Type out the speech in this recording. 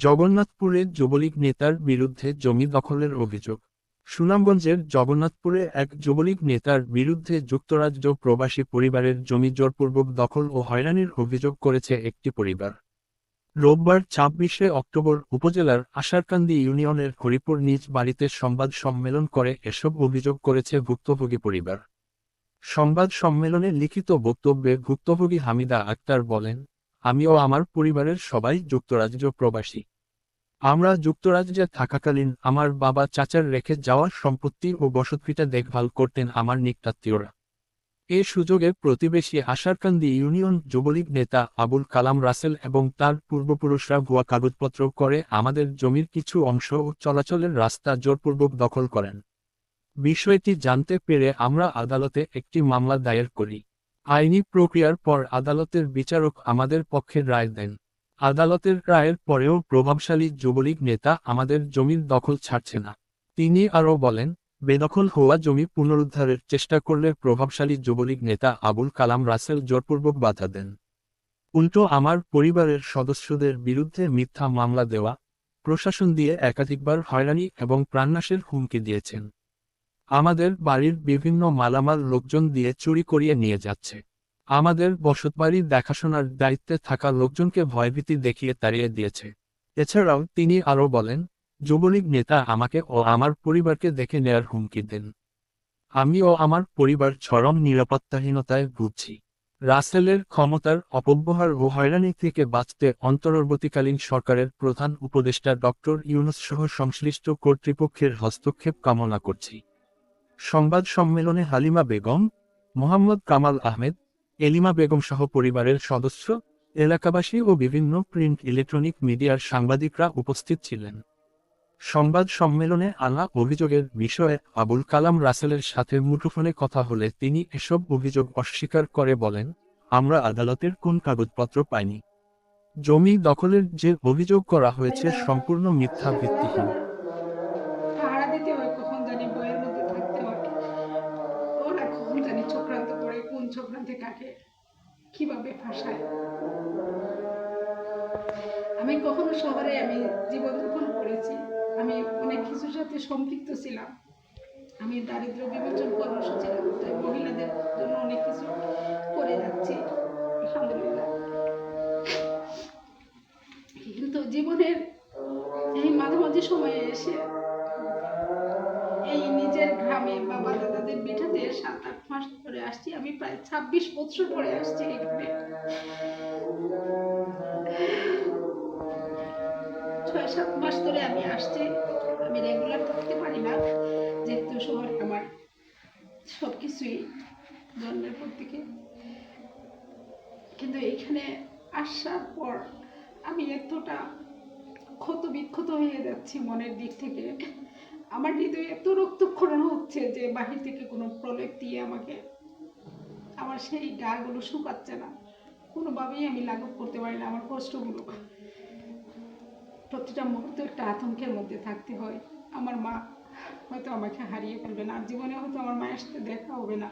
জগন্নাথপুরে যুবলীগ নেতার বিরুদ্ধে জমি দখলের অভিযোগ। সুনামগঞ্জের জগন্নাথপুরে এক যুবলীগ নেতার বিরুদ্ধে যুক্তরাজ্য প্রবাসী পরিবারের জমি জোরপূর্বক দখল ও হয়রানির অভিযোগ করেছে একটি পরিবার। রোববার ছাব্বিশে অক্টোবর উপজেলার আশারকান্দি ইউনিয়নের হরিপুর নিজ বাড়িতে সংবাদ সম্মেলন করে এসব অভিযোগ করেছে ভুক্তভোগী পরিবার। সংবাদ সম্মেলনে লিখিত বক্তব্যে ভুক্তভোগী হামিদা আক্তার বলেন আমি ও আমার পরিবারের সবাই যুক্তরাজ্য প্রবাসী। আমরা যুক্তরাজ্যে থাকাকালীন আমার বাবা চাচার রেখে যাওয়া সম্পত্তি ও বসতভিটা দেখভাল করতেন আমার নিকটাত্মীয়রা। এ সুযোগে প্রতিবেশী আশারকান্দি ইউনিয়ন যুবলীগ নেতা আবুল কালাম রাসেল এবং তার পূর্বপুরুষরা ভুয়া কাগজপত্র করে আমাদের জমির কিছু অংশ ও চলাচলের রাস্তা জোরপূর্বক দখল করেন। বিষয়টি জানতে পেরে আমরা আদালতে একটি মামলা দায়ের করি। আইনি প্রক্রিয়ার পর আদালতের বিচারক আমাদের পক্ষে রায় দেন। আদালতের রায়ের পরেও প্রভাবশালী যুবলীগ নেতা আমাদের জমির দখল ছাড়ছে না। তিনি আরও বলেন, বেদখল হওয়া জমি পুনরুদ্ধারের চেষ্টা করলে প্রভাবশালী যুবলীগ নেতা আবুল কালাম রাসেল জোরপূর্বক বাধা দেন। উল্টো আমার পরিবারের সদস্যদের বিরুদ্ধে মিথ্যা মামলা দেওয়া, প্রশাসন দিয়ে একাধিকবার হয়রানি এবং প্রাণনাশের হুমকি দিয়েছেন। আমাদের বাড়ির বিভিন্ন মালামাল লোকজন দিয়ে চুরি করিয়ে নিয়ে যাচ্ছে। আমাদের বসতবাড়ি দেখাশোনার দায়িত্বে থাকা লোকজনকে ভয়ভীতি দেখিয়ে তাড়িয়ে দিয়েছে। এছাড়াও তিনি আরও বলেন, যুবলীগ নেতা আমাকে ও আমার পরিবারকে দেখে নেয়ার হুমকি দেন। আমি ও আমার পরিবার চরম নিরাপত্তাহীনতায় ভুগছি। রাসেলের ক্ষমতার অপব্যবহার ও হয়রানি থেকে বাঁচতে অন্তর্বর্তীকালীন সরকারের প্রধান উপদেষ্টা ডক্টর ইউনুস সহ সংশ্লিষ্ট কর্তৃপক্ষের হস্তক্ষেপ কামনা করছি। সংবাদ সম্মেলনে হালিমা বেগম, মোহাম্মদ কামাল আহমেদ এলিমা বেগম সহ পরিবারের সদস্য, এলাকাবাসী ও বিভিন্ন প্রিন্ট ইলেকট্রনিক মিডিয়ার সাংবাদিকরা উপস্থিত ছিলেন। সংবাদ সম্মেলনে আনা অভিযোগের বিষয়ে আবুল কালাম রাসেলের সাথে মুঠোফোনে কথা হলে তিনি এসব অভিযোগ অস্বীকার করে বলেন, আমরা আদালতের কোন কাগজপত্র পাইনি। জমি দখলের যে অভিযোগ করা হয়েছে সম্পূর্ণ মিথ্যা ভিত্তিহীন। করে কাকে কীভাবে ফাঁসায়? আমি কখনো শহরে আমি জীবন যাপন করেছি, আমি অনেক কিছুর সাথে সম্পৃক্ত ছিলাম। আমি দারিদ্র বিমোচন কর্মসূচি তাই মহিলাদের জন্য অনেক কিছু করে যাচ্ছি, আলহামদুলিল্লাহ। কিন্তু জীবনের এই মাঝামাঝি সময়ে এসে মাস ধরে আসছি, আমি প্রায় ছাব্বিশ বছর পরে আসছি এখানে ছয় সাত মাস ধরে আমি আসছি, আমি রেগুলার থাকতে পারি না, যেহেতু শহর আমার সব কিছুই জন্মের পর থেকে। কিন্তু এখানে আসার পর আমি এতটা ক্ষত বিক্ষত হয়ে যাচ্ছি মনের দিক থেকে। আমার হৃদয়ে এত রক্তক্ষরণ হচ্ছে যে বাহির থেকে কোনো প্রলেপ দিয়ে আমাকে আমার সেই গাগুলো শুকাচ্ছে না। কোনোভাবেই আমি লাঘব করতে পারি না, আমার কষ্টগুলো। প্রতিটা মুহূর্ত একটা আতঙ্কের মধ্যে থাকতে হয়। আমার মা হয়তো আমাকে হারিয়ে ফেলবে না আর জীবনে হয়তো আমার মায়ের সাথে দেখা হবে না।